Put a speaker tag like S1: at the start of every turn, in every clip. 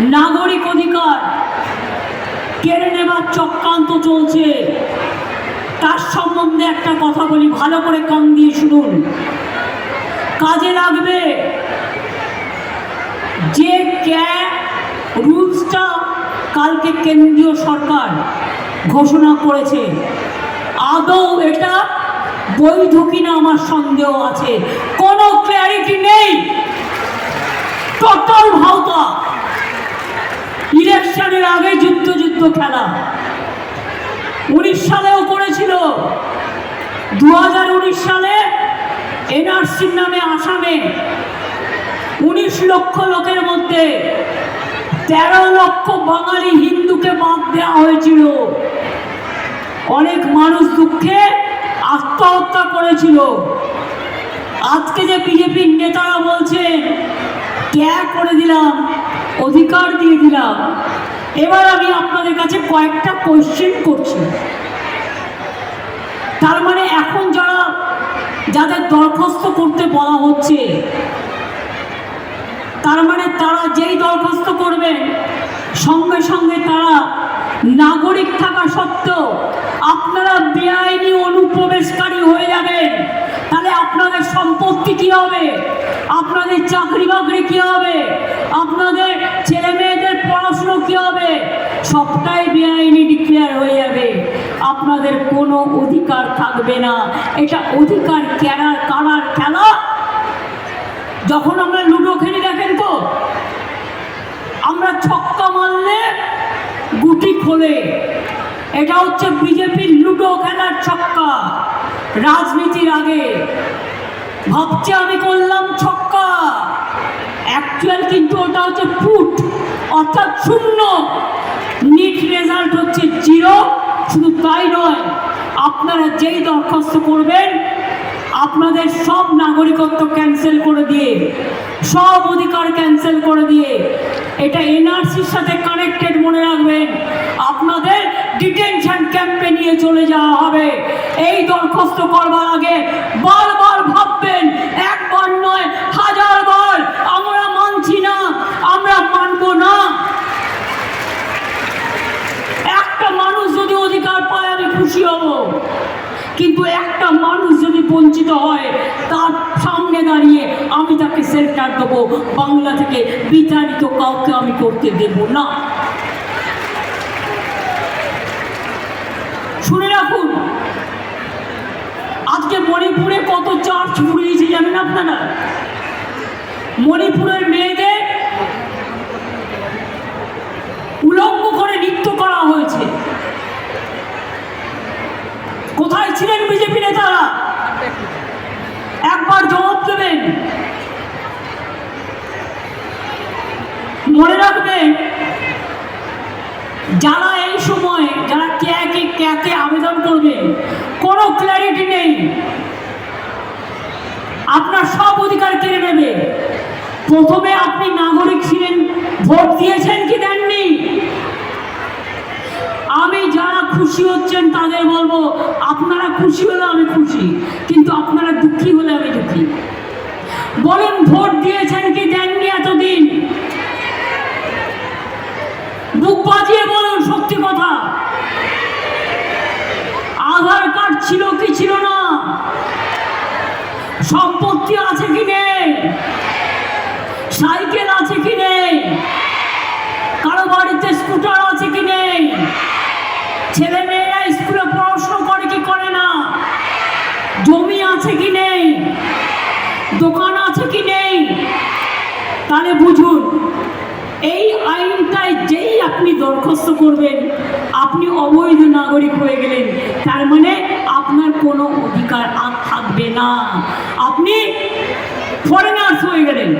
S1: নাগরিক অধিকার কেড়ে নেবার চক্রান্ত চলছে। তার সম্বন্ধে একটা কথা বলি, ভালো করে কান দিয়ে শুনুন। কাজে লাগবে যে ক্যা রুলসটা কালকে কেন্দ্রীয় সরকার ঘোষণা করেছে। আদৌ এটা বৈধ কিনা আমার সন্দেহ আছে। কোনো ক্ল্যারিটি নেই। টোটাল ভাওতা ইলেকশনের আগে যুদ্ধ খেলা। উনিশ সালেও করেছিল। দু হাজার উনিশ সালে এনআরসির নামে আসামে উনিশ লক্ষ লোকের মধ্যে তেরো লক্ষ বাঙালি হিন্দুকে বাদ দেওয়া হয়েছিল। অনেক মানুষ দুঃখে আত্মহত্যা করেছিল। আজকে যে বিজেপির নেতারা বলছে ত্যাগ করে দিলাম, অধিকার দিয়ে দিলাম। এবার আমি আপনাদের কাছে কয়েকটা কোয়েশ্চেন করছি। তার মানে এখন যারা, যাদের দরখাস্ত করতে বলা হচ্ছে, তার মানে তারা যেই দরখাস্ত করবেন, সঙ্গে সঙ্গে তারা নাগরিক থাকা সত্ত্বেও আপনারা বেআইনি অনুপ্রবেশকারী হয়ে যাবেন। তাহলে আপনাদের সম্পত্তি কী হবে? আপনাদের চাকরি বাকরি কী হবে? আপনাদের ছেলে পড়াশুনো কী হবে? সবটাই বেআইনি ডিক্লেয়ার হয়ে যাবে। আপনাদের কোনো অধিকার থাকবে না। এটা অধিকার কেনার কারার খেলা? যখন আমরা লুডো খেলি, দেখেন তো, আমরা ছক্কা মারলে গুটি খোলে। এটা হচ্ছে বিজেপির লুডো খেলার ছক্কা। রাজনীতির আগে। ভাবছে আমি করলাম ছক্কা। অ্যাকচুয়াল কিন্তু ওটা হচ্ছে ফুট। অর্থাৎ শূন্য। নিট রেজাল্ট হচ্ছে জিরো শুধু তাই নয়, আপনারা যেই দরখাস্ত করবেন, আপনাদের সব নাগরিকত্ব ক্যান্সেল করে দিয়ে, সব অধিকার ক্যান্সেল করে দিয়ে, এটা এনআরসির সাথে কানেক্টেড মনে রাখবেন, আপনাদের ডিটেনশন ক্যাম্পে নিয়ে চলে যাওয়া হবে। এই দরখাস্ত করবার আগে বারবার ভাববেন একবার নয় হাজার বার আমরা মানছি না আমরা মানব না একটা মানুষ যদি অধিকার পায় আমি খুশি হব কিন্তু একটা মানুষ যদি বঞ্চিত হয় তার সামনে দাঁড়িয়ে আমি তাকে সেল্টার দেবো। বাংলা থেকে বিতাড়িত কাউকে আমি করতে দেব না। শুনে রাখুন, আজকে মণিপুরে কত চার্চ পুড়িয়েছে জানেন আপনারা? মণিপুরের মেয়েদের উলঙ্গ করে নৃত্য করা হয়েছে। কোথায় ছিলেন বিজেপি নেতারা? একবার জবাব দেবেন। মনে রাখবেন যারা এই সময়, যারা ক্যাকে ক্যাকে আবেদন করবে, কোনো ক্ল্যারিটি নেই। আপনার সব অধিকার কেড়ে নেবে। প্রথমে আপনি নাগরিক ছিলেন, ভোট দিয়েছেন কি দেননি? আমি যারা খুশি হচ্ছেন তাদের বলব, আপনারা খুশি হলে আমি খুশি, কিন্তু আপনারা দুঃখী হলে আমি দুঃখী। বলুন, ভোট দিয়েছেন কি দেননি এতদিন? বুক বাজিয়ে বলুন, সত্যি কথা। আধার কার্ড ছিল কি ছিল না? সম্পত্তি আছে কি নেই? সাইকেল আছে কি নেই? কারও বাড়িতে স্কুটার আছে কি নেই? ছেলে মেয়েরা স্কুলে পড়াশুনো করে কি করে না? জমি আছে কি নেই? দোকান আছে কি নেই? তাহলে বুঝুন এই আইনটায় যেই আপনি দরখাস্ত করবেন, আপনি অবৈধ নাগরিক হয়ে গেলেন। তার মানে আপনার কোনো অধিকার আর থাকবে না। আপনি ফরেনার্স হয়ে গেলেন।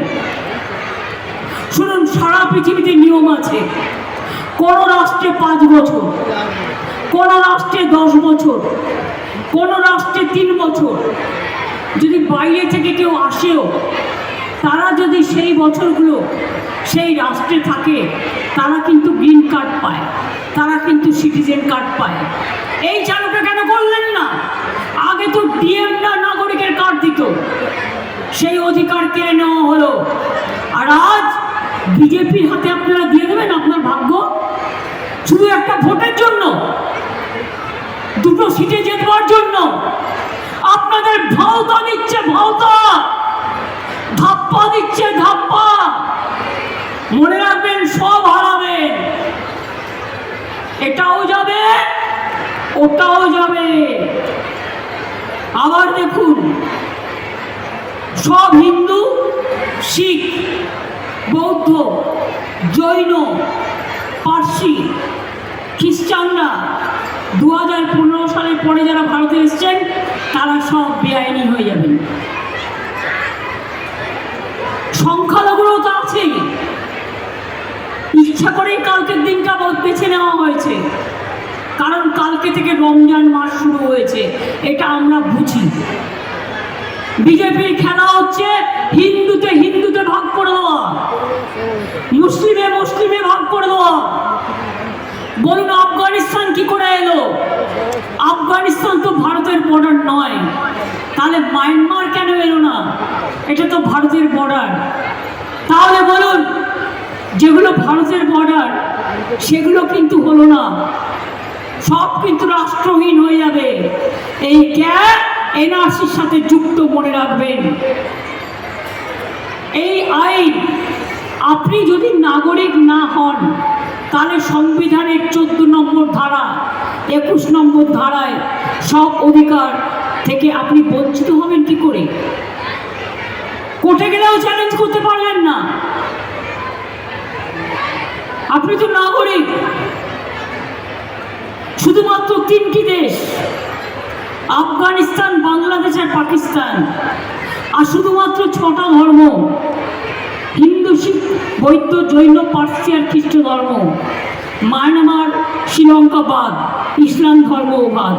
S1: শুনুন, সারা পৃথিবীতে নিয়ম আছে। কোন রাষ্ট্রে পাঁচ বছর, কোন রাষ্ট্রে দশ বছর, কোন রাষ্ট্রে তিন বছর। যদি বাইরে থেকে কেউ আসেও, তারা যদি সেই বছরগুলো সেই রাষ্ট্রে থাকে, তারা কিন্তু গ্রিন কার্ড পায়, তারা কিন্তু সিটিজেন কার্ড পায়। এই চালুটা কেন করলেন না? আগে তো ডিএমরা নাগরিকের কার্ড দিত। সেই অধিকার কেড়ে নেওয়া হলো। আর আজ বিজেপির হাতে আপনারা দিয়ে দেবেন আপনার ভাগ্য? শুধু একটা ভোটের জন্য, দুটো সিটে জেতবার জন্য আপনাদের ভাওতা দিচ্ছে ভাওতা ধাপ্পা দিচ্ছে ধাপ্পা মনে রাখবেন সব হারাবেন এটাও যাবে ওটাও যাবে। আবার দেখুন, সব হিন্দু, শিখ, বৌদ্ধ, জৈন, পার্সি, খ্রিস্টানরা দু হাজার পনেরো সালের পরে যারা ভারতে এসছেন, তারা সব বেআইনি হয়ে যাবেন। সংখ্যালঘুরও তো আছেই। ইচ্ছা করেই কালকের দিনটা বেছে নেওয়া হয়েছে। কালকে থেকে রমজান মাস শুরু হয়েছে, এটা আমরা বুঝি। বিজেপির খেলা হচ্ছে হিন্দুতে হিন্দুতে ভাগ করে দেওয়া, মুসলিমে মুসলিমে ভাগ করে দেওয়া। বলুন, আফগানিস্তান কি করে এলো? আফগানিস্তান তো ভারতের বর্ডার নয়। তাহলে মায়ানমার কেন এলো না? এটা তো ভারতের বর্ডার তাহলে বলুন, যেগুলো ভারতের বর্ডার সেগুলো কিন্তু হলো না। সব কিন্তু রাষ্ট্রহীন হয়ে যাবে। এই গ্যাপ এনআরসির সাথে যুক্ত মনে রাখবেন। এই আইন আপনি যদি নাগরিক না হন, তাহলে সংবিধানের চোদ্দ নম্বর ধারা, একুশ নম্বর ধারায় সব অধিকার থেকে আপনি বঞ্চিত হবেন কি করে? কোর্টে গেলেও চ্যালেঞ্জ করতে পারলেন না। আপনি তো নাগরিক। শুধুমাত্র তিনটি দেশ? আফগানিস্তান, বাংলাদেশ আর পাকিস্তান। আর শুধুমাত্র ছটা ধর্ম। হিন্দু, শিখ, বৌদ্ধ, জৈন, পার্সি আর খ্রিস্ট ধর্ম। মায়ানমার, শ্রীলঙ্কা বাদ, ইসলাম ধর্ম বাদ।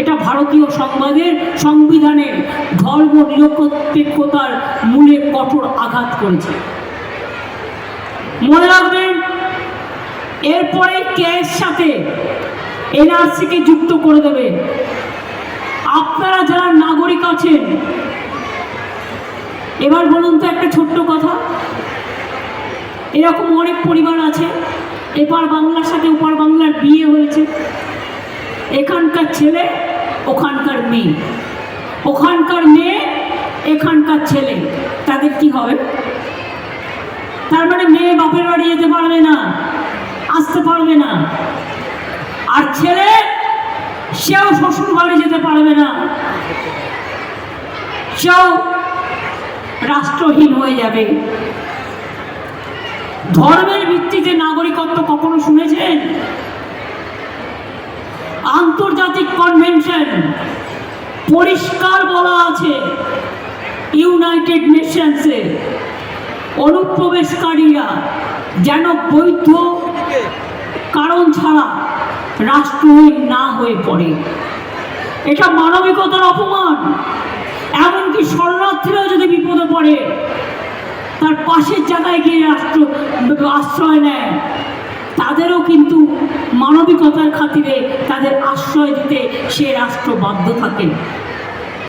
S1: এটা ভারতীয় সংবাদের সংবিধানের ধর্ম নিরপেক্ষতার মূলে কঠোর আঘাত করেছে। মনে রাখবেন, এরপরে কেস সাথে এনআরসিকে যুক্ত করে দেবে। আপনারা যারা নাগরিক আছেন, এবার বলুন তো একটা ছোট্ট কথা। এরকম অনেক পরিবার আছে, এপার বাংলার সাথে ওপার বাংলার বিয়ে হয়েছে। এখানকার ছেলে, ওখানকার মেয়ে। ওখানকার মেয়ে, এখানকার ছেলে। তাদের কি হবে? তার মানে মেয়ে বাপের বাড়ি যেতে পারবে না, আসতে পারবে না। আর ছেলে, সেও শ্বশুর বাড়ি যেতে পারবে না। সেও রাষ্ট্রহীন হয়ে যাবে। ধর্মের ভিত্তিতে নাগরিকত্ব কখনো শুনেছেন? আন্তর্জাতিক কনভেনশন পরিষ্কার বলা আছে ইউনাইটেড নেশনসে। অনুপ্রবেশকারীরা যেন বৈধ কারণ ছাড়া রাষ্ট্রহীন না হয়ে পড়ে। এটা মানবিকতার অপমান। এমনকি শরণার্থীরাও যদি বিপদে পড়ে, তার পাশের জায়গায় গিয়ে রাষ্ট্র আশ্রয় নেয়। তাদেরও কিন্তু মানবিকতার খাতিরে তাদের আশ্রয় দিতে সে রাষ্ট্র বাধ্য থাকে।